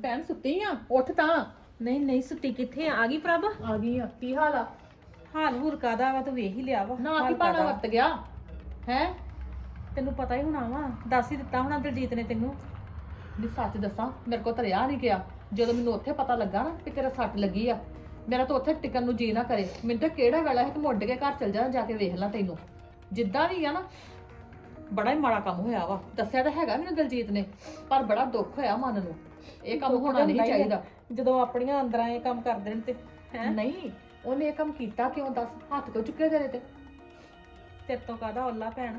ਭੈਣ ਸੁੱਤੀ ਆ? ਉੱਠ ਤਾਂ। ਨਹੀਂ ਨਹੀਂ ਸੁੱਤੀ ਕਿੱਥੇ ਆ? ਆ ਗਈ ਪ੍ਰਭ? ਆ ਗਈ ਆ। ਕੀ ਹਾਲ ਆ? ਹਾਲ ਹੂਰ ਕਾਦਾ ਵਾ? ਤੂੰ ਵੇਖ ਹੀ ਲਿਆ ਵਾ। ਨਾ ਹਾਲ ਕੀ ਪਾਣਾ ਕਾਹਦਾ। ਵਰਤ ਗਿਆ? ਹੈ? ਤੈਨੂੰ ਪਤਾ ਹੀ ਹੋਣਾ ਵਾ ਦੱਸ ਹੀ ਦਿੱਤਾ ਹੋਣਾ ਦਲਜੀਤ ਨੇ ਤੈਨੂੰ। ਨਹੀਂ ਸੱਚ ਦੱਸਾਂ ਮੇਰੇ ਕੋਲ ਧਰਿਆ ਨਹੀਂ ਗਿਆ। ਜਦੋਂ ਮੈਨੂੰ ਉੱਥੇ ਪਤਾ ਲੱਗਾ ਨਾ ਕਿ ਤੇਰਾ ਸੱਟ ਲੱਗੀ ਆ ਮੇਰਾ ਤਾਂ ਉੱਥੇ ਟਿਕਣ ਨੂੰ ਜੀ ਨਾ ਕਰੇ। ਮੈਨੂੰ ਤਾਂ ਕਿਹੜਾ ਵੇਲਾ ਹੈ ਕਿ ਮੁੱਢ ਕੇ ਘਰ ਚਲ ਜਾ ਜਾ ਕੇ ਵੇਖ ਲਾਂ ਤੈਨੂੰ। ਜਿੱਦਾਂ ਵੀ ਆ ਨਾ ਬੜਾ ਹੀ ਮਾੜਾ ਕੰਮ ਹੋਇਆ ਵਾ। ਦੱਸਿਆ ਤਾਂ ਹੈਗਾ ਮੈਨੂੰ ਦਲਜੀਤ ਨੇ ਪਰ ਬੜਾ ਦੁੱਖ ਹੋਇਆ ਮਨ ਨੂੰ। ਇਹ ਕੰਮ ਹੋਣਾ ਨਹੀਂ। ਚਾਹੀਦਾ। ਜਦੋਂ ਆਪਣੀਆਂ ਅੰਦਰਾਂ ਇਹ ਕੰਮ ਕਰ ਦੇਣ ਤੇ ਹੈ? ਨਹੀਂ ਉਹਨੇ ਇਹ ਕੰਮ ਕੀਤਾ ਕਿਉਂ? ਦੱਸ ਹੱਥ ਕਿਉਂ ਚੁੱਕਿਆ ਤੇਰੇ ਤੇ? ਤੇਰੇ ਤੋਂ ਕਾਦਾ ਔਲਾ ਭੈਣ?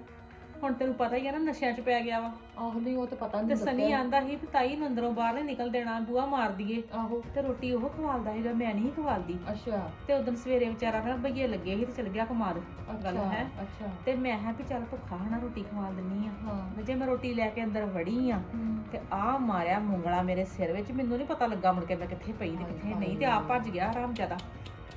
ਹੁਣ ਤੈਨੂੰ ਪਤਾ ਹੀ ਆ ਨਾ ਨਸ਼ਿਆਂ 'ਚ ਪੈ ਗਿਆ ਵਾ। ਆਹੋ ਨਹੀਂ ਉਹ ਤਾਂ ਪਤਾ ਤੇ ਨਹੀਂ ਸਨੀ ਆਂਦਾ ਸੀ ਵੀ ਤਾਈ ਨੂੰ ਅੰਦਰੋਂ ਬਾਹਰ ਨੀ ਨਿਕਲ ਦੇਣਾ ਬੂਆ ਮਾਰ ਦਈਏ। ਆਹੋ। ਤੇ ਰੋਟੀ ਉਹ ਖਵਾਲਦਾ ਸੀਗਾ ਮੈਂ ਨਹੀਂ ਖਵਾਲਦੀ। ਅੱਛਾ। ਤੇ ਉਦੋਂ ਸਵੇਰੇ ਵਿਚਾਰਾ ਨਾ ਬਈਏ ਲੱਗੇ ਸੀ ਤੇ ਚਲ ਗਿਆ ਕਮਾਦ ਗੱਲ ਅੱਛਾ ਹੈ। ਅੱਛਾ। ਤੇ ਮੈਂ ਹਾਂ ਵੀ ਚੱਲ ਭੁੱਖਾ ਹਨਾ ਰੋਟੀ ਖਵਾ ਦਿੰਨੀ ਆ। ਹਾਂ। ਤੇ ਜੇ ਮੈਂ ਰੋਟੀ ਲੈ ਕੇ ਅੰਦਰ ਵੜੀ ਆ ਤੇ ਆ ਮਾਰਿਆ ਮੁੰਗਲਾ ਮੇਰੇ ਸਿਰ ਵਿੱਚ ਮੈਨੂੰ ਨਹੀਂ ਪਤਾ ਲੱਗਾ ਮੁੜ ਕੇ ਮੈਂ ਕਿੱਥੇ ਪਈ ਤੇ ਕਿੱਥੇ ਨਹੀਂ ਤੇ ਆਪ ਭੱਜ ਗਿਆ ਆਰਾਮ ਜ਼ਿਆਦਾ।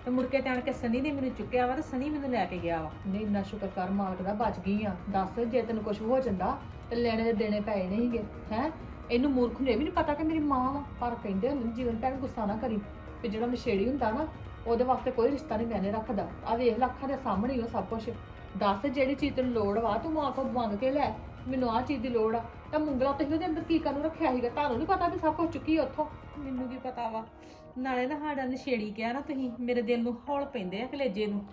ਤੇ ਮੁੜ ਕੇ ਜਾਣ ਕੇ ਸਨੀ ਨੇ ਮੈਨੂੰ ਚੁੱਕਿਆ ਵਾ ਤੇ ਸਨੀ ਮੈਨੂੰ ਲੈ ਕੇ ਗਿਆ ਵਾ। ਨਹੀਂ ਇੰਨਾ ਸ਼ੁਕਰ ਕਰ ਮਾਲਕ ਦਾ ਬਚ ਗਈ ਆ। ਦੱਸ ਜੇ ਤੈਨੂੰ ਕੁਝ ਹੋ ਜਾਂਦਾ ਤੇ ਲੈਣੇ ਦੇ ਦੇਣੇ ਪਏ ਨਹੀਂਗੇ ਹੈ? ਇਹਨੂੰ ਮੂਰਖ ਨੂੰ ਇਹ ਵੀ ਨਹੀਂ ਪਤਾ ਕਿ ਮੇਰੀ ਮਾਂ ਵਾ ਪਰ ਕਹਿੰਦੇ ਹੁੰਦੇ ਨੇ, ਜੀਵਨ ਭੈਣ ਗੁੱਸਾ ਨਾ ਕਰੀ। ਵੀ ਜਿਹੜਾ ਨਸ਼ੇੜੀ ਹੁੰਦਾ ਨਾ ਉਹਦੇ ਵਾਸਤੇ ਕੋਈ ਰਿਸ਼ਤਾ ਨਹੀਂ ਮੈਨੇ ਰੱਖਦਾ। ਆ ਵੇਖ ਲੱਖਾਂ ਦੇ ਸਾਹਮਣੇ ਹੀ ਉਹ ਸਭ ਕੁਝ ਦੱਸ ਜਿਹੜੀ ਚੀਜ਼ ਤੈਨੂੰ ਲੋੜ ਵਾ ਤੂੰ ਮਾਂ ਕੋਲ ਮੰਗ ਕੇ ਲੈ। ਮੈਨੂੰ ਆਹ ਚੀਜ਼ ਦੀ ਲੋੜ ਆ। ਤਾਂ ਮੁੰਗਲਾ ਤੇ ਉਹਦੇ ਅੰਦਰ ਕੀ ਕਰਨ ਰੱਖਿਆ ਸੀਗਾ? ਤੁਹਾਨੂੰ ਨਹੀਂ ਪਤਾ ਵੀ ਸਭ ਕੁਝ ਚੁੱਕੀ ਉੱਥੋਂ? ਮੈਨੂੰ ਕੀ ਪਤਾ ਵਾ? ਨਾਲੇ ਨਾ ਸਾਡਾ ਨਸ਼ੇੜੀ ਕਿਹਾ ਨਾ ਤੁਸੀਂ ਮੇਰੇ ਦਿਲ ਨੂੰ ਹੌਲ ਪੈਂਦੇ ਆ ਕਲੇਜੇ ਨੂੰ।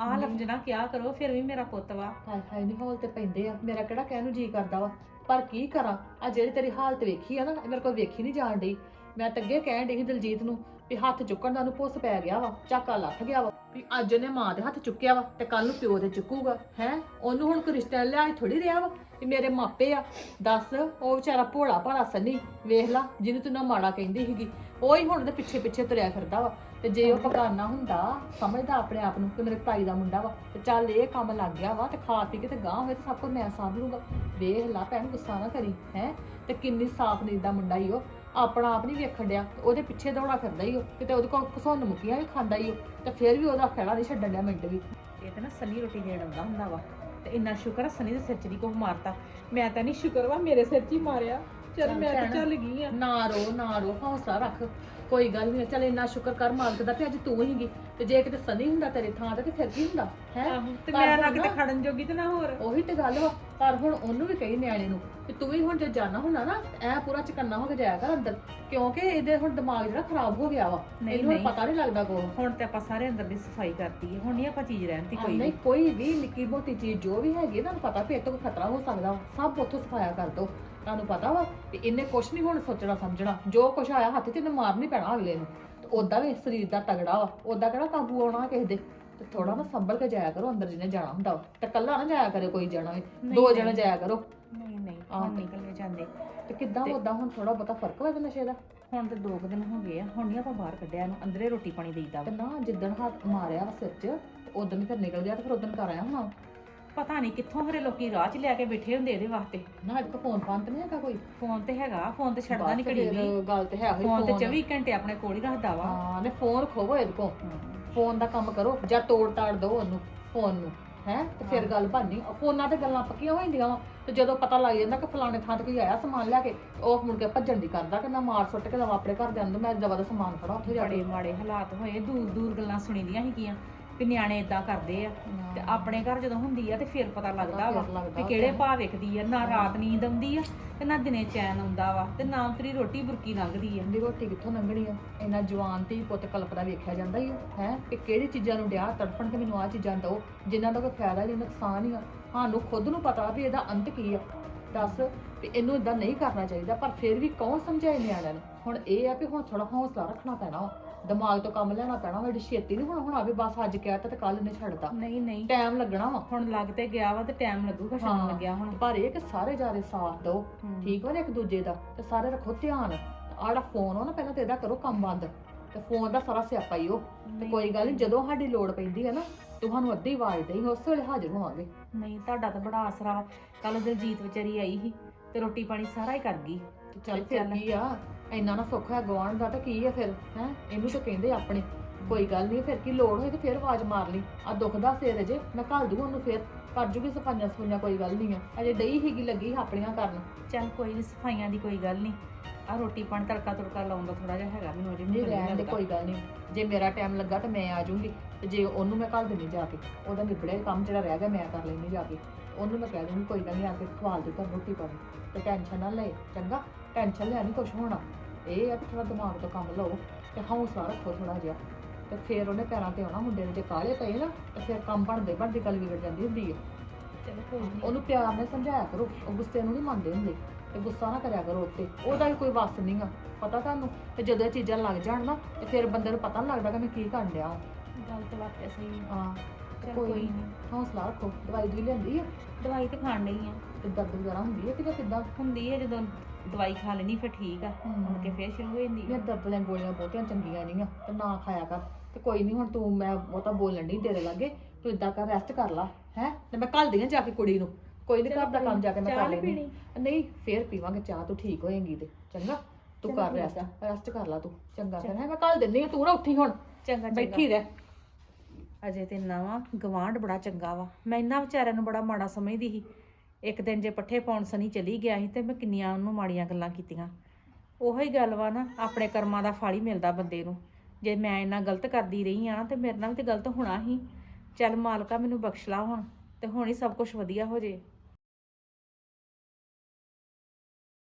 ਆਹ ਲਫ਼ਜ਼ ਨਾ ਕਿਹਾ ਕਰੋ ਫਿਰ ਵੀ ਮੇਰਾ ਪੁੱਤ ਵਾ। ਹਾਏ ਹਾਏ ਨਹੀਂ ਹਾਲ ਤੇ ਪੈਂਦੇ ਆ। ਮੇਰਾ ਕਿਹੜਾ ਕਹਿਣ ਨੂੰ ਜੀ ਕਰਦਾ ਵਾ? ਪਰ ਕੀ ਕਰਾਂ? ਆ ਜਿਹੜੀ ਤੇਰੀ ਹਾਲਤ ਵੇਖੀ ਆ ਨਾ ਇਹ ਮੇਰੇ ਕੋਲ ਵੇਖੀ ਨਹੀਂ ਜਾਣ ਡਈ। ਮੈਂ ਤਾਂ ਅੱਗੇ ਕਹਿਣ ਡਈ ਸੀ ਦਲਜੀਤ ਨੂੰ ਵੀ ਹੱਥ ਚੁੱਕਣ ਦਾ ਨੂੰ ਪੁੱਸ ਪੈ ਗਿਆ ਵਾ ਝਾਕਾ ਲੱਥ ਗਿਆ ਵਾ। ਵੀ ਅੱਜ ਉਹਨੇ ਮਾਂ ਦੇ ਹੱਥ ਚੁੱਕਿਆ ਵਾ ਤੇ ਕੱਲ ਨੂੰ ਪਿਓ ਦੇ ਚੁੱਕੂਗਾ ਹੈ? ਉਹਨੂੰ ਹੁਣ ਕੋਈ ਰਿਸ਼ਤਾ ਲਿਆ ਥੋੜੀ ਰਿਹਾ ਵਾ ਵੀ ਮੇਰੇ ਮਾਪੇ ਆ। ਦੱਸ ਉਹ ਵਿਚਾਰਾ ਭੋਲਾ ਭਾਲਾ ਸੰਨੀ ਵੇਖ ਲਾ ਜਿਹਨੂੰ ਤੂੰ ਨਾ ਮਾੜਾ ਕਹਿੰਦੀ ਸੀਗੀ। ਉਹ ਹੀ ਹੁਣ ਉਹਦੇ ਪਿੱਛੇ ਪਿੱਛੇ ਤੁਰਿਆ ਫਿਰਦਾ ਵਾ। ਤੇ ਜੇ ਉਹ ਪਕਾਨਾ ਹੁੰਦਾ ਸਮਝਦਾ ਆਪਣੇ ਆਪ ਨੂੰ ਕਿ ਮੇਰੇ ਭਾਈ ਦਾ ਮੁੰਡਾ ਵਾ ਤੇ ਚੱਲ ਇਹ ਕੰਮ ਲੱਗ ਗਿਆ ਵਾ ਤੇ ਖਾ ਪੀ ਕੇ ਤੇ ਗਾਂ ਹੋਵੇ ਤੇ ਸਭ ਕੁਝ ਮੈਂ ਸਾਂਭ ਲੂੰਗਾ। ਵੇਖ ਲਾ ਭੈਣ ਗੁੱਸਾ ਨਾ ਕਰੀ ਹੈ? ਤੇ ਕਿੰਨੀ ਸਾਫ਼ ਨੀਂਦ ਦਾ ਮੁੰਡਾ ਈ ਉਹ। ਆਪਣਾ ਆਪ ਨਹੀਂ ਵੇਖਣ ਡਿਆ ਤੇ ਉਹਦੇ ਪਿੱਛੇ ਦੌੜਾ ਫਿਰਦਾ ਈ ਉਹ ਕਿਤੇ ਉਹਦੇ ਕੋਲ ਘਸੁੰਨ ਮੁੱਕੀਆਂ ਵੀ ਖਾਂਦਾ ਈ ਉਹ ਤੇ ਫਿਰ ਵੀ ਉਹਦਾ ਖੜਾ ਨਹੀਂ ਛੱਡਣ ਡਿਆ ਮਿੰਟ ਵੀ। ਇਹ ਤਾਂ ਨਾ ਸਨੀ ਰੋਟੀ ਦੇਣ ਆਉਂਦਾ ਹੁੰਦਾ ਵਾ ਤੇ ਇੰਨਾ ਸ਼ੁਕਰ ਆ ਸਨੀ ਦੇ ਸਿਰ 'ਚ ਨਹੀਂ ਕੁਛ ਮਾਰਤਾ। ਮੈਂ ਤਾਂ ਨਹੀਂ ਸ਼ੁਕਰ ਵਾ ਮੇਰੇ ਸਿਰ 'ਚ ਹੀ ਮਾਰਿਆ। ਚੱਲ ਮੈਂ ਤਾਂ। ਚੱਲ ਗਈ ਆ। ਨਾ ਰੋ ਨਾ ਰੋ ਹੌਸਲਾ ਰੱਖ। ਕੋਈ ਗੱਲ ਨਹੀਂ ਚੱਲ ਇੰਨਾ ਸ਼ੁਕਰ ਕਰ ਮਾਲਕ ਦਾ ਕਿ ਅੱਜ ਤੂੰ ਹੀਗੀ ਤੇ ਜੇ ਕਿਤੇ ਸਨੀ ਹੁੰਦਾ ਤੇਰੇ ਥਾਂ ਤੇ ਤੇ ਫਿਰ ਕੀ ਹੁੰਦਾ ਹੈ? ਆਹੋ ਤੇ ਮੈਂ ਨਾ ਕਿਤੇ ਖੜਨ ਜੋਗੀ ਤੇ ਨਾ ਹੋਰ। ਉਹੀ ਤੇ ਗੱਲ ਵਾ ਪਰ ਹੁਣ ਉਹਨੂੰ ਵੀ ਕਹੀ ਨਿਆਣੇ ਨੂੰ ਕਿ ਤੂੰ ਵੀ ਹੁਣ ਜੇ ਜਾਣਾ ਹੁੰਦਾ ਨਾ ਐ ਪੂਰਾ ਚਕੰਨਾ ਹੋ ਕੇ ਜਾਇਆ ਕਰ ਅੰਦਰ ਕਿਉਂਕਿ ਇਹਦੇ ਹੁਣ ਦਿਮਾਗ ਜਿਹੜਾ ਖਰਾਬ ਹੋ ਗਿਆ ਵਾ ਨਹੀਂ, ਇਹਨੂੰ ਹੁਣ ਨਹੀਂ। ਪਤਾ ਨਹੀਂ ਲੱਗਦਾ ਕੋ ਹੁਣ ਤੇ ਆਪਾਂ ਸਾਰੇ ਅੰਦਰ ਦੀ ਸਫ਼ਾਈ ਕਰਤੀ ਹੈ ਹੁਣ ਨਹੀਂ ਆਪਾਂ ਚੀਜ਼ ਰਹਿਣਤੀ ਕੋਈ ਨਹੀਂ ਵੀ। ਕੋਈ ਵੀ ਨਿੱਕੀ ਮੋਟੀ ਚੀਜ਼ ਜੋ ਵੀ ਹੈਗੀ ਤੁਹਾਨੂੰ ਪਤਾ ਵੀ ਇਹ ਤੋਂ ਖਤਰਾ ਹੋ ਸਕਦਾ ਵਾ। ਸਭ ਉੱਥੋਂ ਸਫਾਇਆ ਕਰ ਦੋ। ਤੁਹਾਨੂੰ ਪਤਾ ਵਾ ਵੀ ਇਹਨੇ ਕੁਛ ਨਹੀਂ ਹੁਣ ਸੋਚਣਾ ਸਮਝਣਾ। ਜੋ ਕੁਛ ਆਇਆ ਹੱਥ 'ਚ ਇਹਨੇ ਮਾਰ ਨਹੀਂ ਪੈਣਾ ਅਗਲੇ ਨੂੰ। ਤੇ ਉਦਾਂ ਵੀ ਸਰੀਰ ਦਾ ਤਗੜਾ ਵਾ। ਉਦਾਂ ਕਿਹੜਾ ਕਾਬੂ ਆਉਣਾ ਕਿਸੇ ਦੇ? ਤੇ ਥੋੜਾ ਨਾ ਸੰਭਲ ਕੇ ਜਾਇਆ ਕਰੋ ਅੰਦਰ ਜਿਹਨੇ ਜਾਣਾ ਹੁੰਦਾ ਵਾ। ਤੇ ਕੱਲਾ ਨਾ ਜਾਇਆ ਕਰੇ ਕੋਈ ਜਾਣਾ ਵੀ। ਨਹੀਂ, ਦੋ ਨਹੀਂ। ਜਣੇ ਜਾਇਆ ਕਰੋ। ਨਹੀਂ ਨਹੀਂ ਆਹ ਹੁਣ ਤੇ- ਨਿਕਲੇ ਜਾਂਦੇ। ਤੇ ਕਿੱਦਾਂ ਤੇ- ਉਦਾਂ ਹੁਣ ਥੋੜਾ ਬਹੁਤਾ ਫ਼ਰਕ ਵਾ ਇਹਦੇ ਨਸ਼ੇ ਦਾ? ਹੁਣ ਤੇ ਦੋ ਕੁ ਦਿਨ ਹੋ ਗਏ ਆ। ਹੁਣ ਨਹੀਂ ਆਪਾਂ ਬਾਹਰ ਕੱਢਿਆ ਇਹਨੂੰ। ਅੰਦਰੇ ਰੋਟੀ ਪਾਣੀ ਦੇਈਦਾ ਤੇ ਵਾ ਨਾ ਜਿੱਦਣ ਹੱਥ ਮਾਰਿਆ ਵਾ ਸਿਰ 'ਚ ਉਦੋਂ ਹੀ ਫਿਰ ਨਿਕਲ ਗਿਆ ਤੇ ਫਿਰ ਉਦੋਂ ਕਰ ਆਇਆ ਹੁਣ ਪਤਾ ਨਹੀਂ ਕਿੱਥੋਂ ਹਰੇ ਲੋਕੀ ਰਾਹ 'ਚ ਲੈ ਕੇ ਬੈਠੇ ਹੁੰਦੇ ਇਹਦੇ ਵਾਸਤੇ। ਨਾ ਅੱਜ ਕੋ ਫੋਨ ਤੇ ਨਹੀਂ ਹੈਗਾ ਕੋਈ? ਫੋਨ ਤੇ ਹੈਗਾ ਫੋਨ ਤੇ ਛੱਡਦਾ ਨਹੀਂ ਬਸ ਘੜੀ ਫਿਰ ਵੀ। ਗੱਲ ਤੇ ਹੈ ਹੋਈ ਫੋਨ ਤੇ 24 ਘੰਟੇ ਆਪਣੇ ਕੋਲ ਹੀ ਰੱਖਦਾ ਵਾ। ਹਾਂ ਨੇ ਫੋਨ ਖੋਵੋ ਇਹਦੇ ਕੋ ਫੋਨ ਦਾ ਕੰਮ ਕਰੋ ਜਾਂ ਤੋੜ ਤਾੜ ਦੋ ਉਹਨੂੰ ਫੋਨ ਨੂੰ ਹੈ? ਤੇ ਫਿਰ ਹਾਂ। ਗੱਲ ਬਣਨੀ। ਫੋਨਾਂ ਤੇ ਗੱਲਾਂ ਪੱਕੀਆਂ ਹੋ ਜਾਂਦੀਆਂ ਵਾ। ਤੇ ਜਦੋਂ ਪਤਾ ਲੱਗ ਜਾਂਦਾ ਕਿ ਫਲਾਣੇ ਥਾਂ ਤੇ ਕੋਈ ਆਇਆ ਸਮਾਨ ਲਿਆ ਕੇ ਉਹ ਮੁੜ ਕੇ ਭੱਜਣ ਦੀ ਕਰਦਾ ਕਿ ਮੈਂ ਮਾਰ ਸੁੱਟ ਕੇ ਦਵਾ ਆਪਣੇ ਘਰ ਦੇ ਅੰਦਰ ਮੈਂ ਦਵਾ ਦਾ ਸਮਾਨ ਫੜਾ ਉੱਥੇ ਜਾ ਬੜੇ ਕੇ ਮਾੜੇ ਹਾਲਾਤ ਹੋਏ ਦੂਰ ਦੂਰ ਗੱਲਾਂ ਸੁਣੀਦੀਆਂ ਸੀਗੀਆਂ। ਕਿ ਨਿਆਣੇ ਇਦਾਂ ਕਰਦੇ ਆ ਤੇ ਆਪਣੇ ਘਰ ਜਦੋਂ ਹੁੰਦੀ ਆ ਤੇ ਫਿਰ ਪਤਾ ਲੱਗਦਾ ਵਾ ਲੱਗਦਾ ਤੇ ਵਾ ਕਿਹੜੇ ਤੇ- ਭਾਅ ਵੇਖਦੀ ਆ ਨਾ ਰਾਤ ਨੀਂਦ ਆਉਂਦੀ ਆ ਤੇ ਨਾ ਦਿਨੇ ਚੈਨ ਆਉਂਦਾ ਵਾ ਤੇ ਨਾ ਤੇਰੀ ਰੋਟੀ ਬੁਰਕੀ ਲੰਘਦੀ ਆ। ਦੀ ਰੋਟੀ ਕਿੱਥੋਂ ਲੰਘਣੀ ਆ? ਇੰਨਾ ਜਵਾਨ ਤੇ ਪੁੱਤ ਕਲਪਦਾ ਵੇਖਿਆ ਜਾਂਦਾ ਹੀ ਹੈ? ਕਿ ਕਿਹੜੀ ਚੀਜ਼ਾਂ ਨੂੰ ਡਿਆ ਤੜਫਣ ਕੇ ਮੈਨੂੰ ਆ ਚੀਜ਼ਾਂ ਦਿਓ ਜਿਨ੍ਹਾਂ ਦਾ ਕੋਈ ਫਾਇਦਾ ਨਹੀਂ ਨੁਕਸਾਨ ਹੀ ਆ। ਸਾਨੂੰ ਖੁਦ ਨੂੰ ਪਤਾ ਵੀ ਇਹਦਾ ਅੰਤ ਕੀ ਆ। ਦੱਸ ਵੀ ਇਹਨੂੰ ਇਦਾਂ ਨਹੀਂ ਕਰਨਾ ਚਾਹੀਦਾ ਪਰ ਫਿਰ ਵੀ ਕੌਣ ਸਮਝਾਏ ਨਿਆਣਿਆਂ ਨੂੰ? ਹੁਣ ਇਹ ਆ ਕਿ ਹੁਣ ਥੋੜਾ ਹੌਸਲਾ ਰੱਖਣਾ ਪੈਣਾ ਵਾ। ਦਿਮਾਗ ਤੋਂ ਕੰਮ ਲੈਣਾ ਪੈਣਾ ਵਾ ਏਡੀ ਛੇਤੀ ਨਹੀਂ ਹੁਣ ਹੁਣ ਆਵੇ ਬਸ ਅੱਜ ਕਹਿਤਾ ਤੇ ਕੱਲ ਇਹਨੇ ਛੱਡਤਾ। ਨਹੀਂ ਨਹੀਂ। ਟਾਈਮ ਲੱਗਣਾ ਵਾ। ਹੁਣ ਲੱਗ ਤੇ ਗਿਆ ਵਾ ਤੇ ਟਾਈਮ ਲੱਗੂਗਾ ਹਾਂ। ਲੱਗਿਆ ਹੁਣ। ਪਰ ਇਹ ਕਿ ਸਾਰੇ ਜਾਰੇ ਸਾਥ ਹਮ। ਠੀਕ ਵਾ ਨਾ ਇੱਕ ਦੂਜੇ ਦਾ ਤੇ ਸਾਰੇ ਰੱਖੋ ਧਿਆਨ। ਆੜਾ ਫੋਨ ਆ ਨਾ ਪਹਿਲਾਂ ਤੇ ਇਹਦਾ ਕਰੋ ਕੰਮ ਬੰਦ। ਤੇ ਫੋਨ ਦਾ ਸਾਰਾ ਸਿਆਪਾ ਹੀ ਉਹ। ਤੇ। ਕੋਈ ਗੱਲ ਨਹੀਂ ਜਦੋਂ ਸਾਡੀ ਲੋੜ ਪੈਂਦੀ ਹੈ ਨਾ ਤੁਹਾਨੂੰ ਅੱਧੀ ਆਵਾਜ਼ ਦੇਈ ਉਸ ਵੇਲੇ ਹਾਜ਼ਰ ਹੋਵਾਂਗੇ। ਨਹੀਂ ਤੁਹਾਡਾ ਤਾਂ ਬੜਾ ਆਸਰਾ ਕੱਲ ਦਿਲਜੀਤ ਵਿਚਾਰੀ ਆਈ ਸੀ ਤੇ ਰੋਟੀ ਪਾਣੀ ਸਾਰਾ ਹੀ ਕਰ ਗਈ। ਚੱਲ ਫਿਰ। ਕੀ ਆ? ਇੰਨਾ ਨਾ ਸੁੱਖ ਹੈ ਗਵਾਣ ਦਾ ਤਾਂ ਕੀ ਆ ਫਿਰ ਹੈ? ਇਹਨੂੰ ਤਾਂ ਕਹਿੰਦੇ ਆਪਣੇ। ਕੋਈ ਗੱਲ ਨਹੀਂ ਫਿਰ ਕੀ ਲੋੜ ਹੋਈ ਤੇ ਫਿਰ ਆਵਾਜ਼ ਮਾਰ ਲਈ। ਆ ਦੁੱਖ ਦਾ ਸਿਰ ਅਜੇ ਮੈਂ ਘੱਲ ਦੂੰ ਉਹਨੂੰ ਫਿਰ। ਕਰ ਜੂਗੀ ਸਫਾਈਆਂ ਸਫਾਈਆਂ ਕੋਈ ਗੱਲ ਨਹੀਂ ਆ। ਅਜੇ ਡਈ ਹੀਗੀ ਲੱਗੀ ਆਪਣੀਆਂ ਕਰਨ। ਚੱਲ ਕੋਈ ਨਹੀਂ ਸਫਾਈਆਂ ਦੀ ਕੋਈ ਗੱਲ ਨਹੀਂ। ਆ ਰੋਟੀ ਪਾਣੀ ਤੜਕਾ ਤੁੜਕਾ ਲਾਉਣ ਦਾ ਥੋੜਾ ਜਿਹਾ ਹੈਗਾ ਮੈਨੂੰ ਅਜੇ ਨਹੀਂ ਮੈਨੂੰ ਰਹਿਣ ਦੇ ਲੱਗਦਾ। ਕੋਈ ਗੱਲ ਨਹੀਂ। ਜੇ ਮੇਰਾ ਟਾਈਮ ਲੱਗਾ ਤਾਂ ਮੈਂ ਆ ਜਾਊਂਗੀ ਤੇ ਜੇ ਉਹਨੂੰ ਮੈਂ ਘੱਲ ਦਿੰਨੀ ਜਾ ਕੇ ਉਹਦਾ ਨਿਬੜਿਆ ਕੰਮ ਜਿਹੜਾ ਰਹਿ ਗਿਆ ਮੈਂ ਕਰ ਲੈਣੀ ਜਾ ਕੇ। ਉਹਨੂੰ ਮੈਂ ਕਹਿ ਦੂੰਗੀ ਕੋਈ ਗੱਲ ਨਹੀਂ ਆ ਕੇ ਖਵਾਲ ਦੇ ਤਾਂ ਰੋਟੀ ਪਾਣੀ। ਤੇ ਟੈਨਸ਼ਨ ਨਾ ਲੈ ਚੰਗਾ? ਟੈਨਸ਼ਨ ਲੈ ਨਹੀਂ ਕੁਛ ਹੋਣਾ। ਇਹ ਆ ਕਿ ਥੋੜਾ ਦਿਮਾਗ ਤੋਂ ਕੰਮ ਲਓ ਤੇ ਹੌਸਲਾ ਰੱਖੋ ਥੋੜਾ ਜਿਹਾ। ਤੇ ਫਿਰ ਉਹਨੇ ਪੈਰਾਂ ਤੇ ਆਉਣਾ ਮੁੰਡੇ ਨੂੰ ਜੇ ਕਾਲੇ ਪਏ ਨਾ ਤੇ ਫਿਰ ਕੰਮ ਬਣਦੇ ਬਣਦੇ ਗੱਲ ਵਿਗੜ ਜਾਂਦੀ ਹੁੰਦੀ ਹੈ ਚਲੋ ਕੋਈ ਨਹੀਂ ਉਹਨੂੰ ਪਿਆਰ ਨਾਲ ਸਮਝਾਇਆ ਕਰੋ ਉਹ ਗੁੱਸੇ ਨੂੰ ਨਹੀਂ ਮੰਨਦੇ ਹੁੰਦੇ ਤੇ ਗੁੱਸਾ ਨਾ ਕਰਿਆ ਕਰੋ ਉੱਤੇ। ਉਹਦਾ ਵੀ ਕੋਈ ਵਸ ਨਹੀਂ ਆ ਪਤਾ ਤੁਹਾਨੂੰ? ਤੇ ਜਦੋਂ ਇਹ ਚੀਜ਼ਾਂ ਲੱਗ ਜਾਣ ਨਾ ਤੇ ਫਿਰ ਬੰਦੇ ਨੂੰ ਪਤਾ ਨਹੀਂ ਲੱਗਦਾ ਕਿ ਮੈਂ ਕੀ ਕਰਨ ਡਿਆ ਗੱਲ ਤਾਂ ਵਾਕਿਆ ਸਹੀ ਹਾਂ ਚੱਲ ਕੋਈ ਨਹੀਂ ਹੌਸਲਾ ਰੱਖੋ ਦਵਾਈ ਦੂਈ ਲੈਂਦੀ ਆ? ਦਵਾਈ ਤੇ ਖਾਣ ਲਈ ਆ। ਤੇ ਦਰਦ ਵਗੈਰਾ ਹੁੰਦੀ ਹੈ ਕਿ ਜਾਂ ਕਿੱਦਾਂ? ਹੁੰਦੀ ਹੈ ਜਦੋਂ ਦਵਾਈ ਖਾ ਲੈਣੀ ਫਿਰ ਠੀਕ ਆ। ਮੁੜ ਕੇ ਫੇਰ ਸ਼ੁਰੂ ਹੋ ਜਾਂਦੀ ਆ। ਦਰਦ ਦੀਆਂ ਗੋਲੀਆਂ ਬਹੁਤੀਆਂ ਚੰਗੀਆਂ ਨਹੀਂ ਆ ਤੇ ਨਾ ਖਾਇਆ ਕਰ। ਤੇ ਕੋਈ ਨਹੀਂ ਹੁਣ ਤੂੰ ਮੈਂ ਬਹੁਤਾ ਬੋਲਣ ਨਹੀਂ ਤੇਰੇ ਲਾਗੇ ਤੂੰ ਇਦਾਂ ਕਰ ਰੈਸਟ ਕਰ ਲਾ ਹੈ? ਤੇ ਮੈਂ ਘੱਲ ਦੀਆਂ ਜਾ ਕੇ ਕੁੜੀ ਨੂੰ। ਕੋਈ ਨਹੀਂ ਘਰ ਦਾ ਕੰਮ ਜਾ ਕੇ ਮੈਂ ਚਾਹ ਕਰ ਨੀ ਲੈਣੀ ਨਹੀਂ ਫੇਰ ਪੀਵਾਂਗੇ ਚਾਹ ਤੂੰ ਠੀਕ ਹੋਏਂਗੀ ਤੇ। ਚੰਗਾ? ਤੂੰ ਚਲੋ ਕਰ ਰੈਸਟ ਰੈਸਟ ਕਰ ਲਾ ਤੂੰ। ਚੰਗਾ ਫਿਰ ਹੈ? ਮੈਂ ਕੱਲ ਦਿੰਨੀ ਆ ਤੂੰ ਨਾ ਉੱਠੀ ਹੁਣ। ਚੰਗਾ ਬੈਠੀ ਰਹਿ। ਅਜੇ ਤੇ ਨਾ ਵਾ ਗਵਾਂਢ ਬੜਾ ਚੰਗਾ ਵਾ। ਮੈਂ ਇਹਨਾਂ ਵਿਚਾਰਿਆਂ ਨੂੰ ਬੜਾ ਮਾੜਾ ਸਮਝਦੀ ਸੀ। ਇੱਕ ਦਿਨ ਜੇ ਪੱਠੇ ਪਾਉਣ ਸਨੀ ਚਲੀ ਗਿਆ ਸੀ ਤੇ ਮੈਂ ਕਿੰਨੀਆਂ ਉਹਨੂੰ ਮਾੜੀਆਂ ਗੱਲਾਂ ਕੀਤੀਆਂ। ਉਹੀ ਗੱਲ ਵਾ ਨਾ, ਆਪਣੇ ਕਰਮਾਂ ਦਾ ਫਲ ਹੀ ਮਿਲਦਾ ਬੰਦੇ ਨੂੰ। ਜੇ ਮੈਂ ਇੰਨਾ ਗਲਤ ਕਰਦੀ ਰਹੀ ਆ ਤੇ ਮੇਰੇ ਨਾਲ ਵੀ ਤੇ ਗਲਤ ਹੋਣਾ ਸੀ। ਚੱਲ ਮਾਲਕਾ ਮੈਨੂੰ ਬਖਸ਼ ਲਾ ਹੁਣ, ਤੇ ਹੁਣ ਹੀ ਸਭ ਕੁਝ ਵਧੀਆ ਹੋ ਜੇ।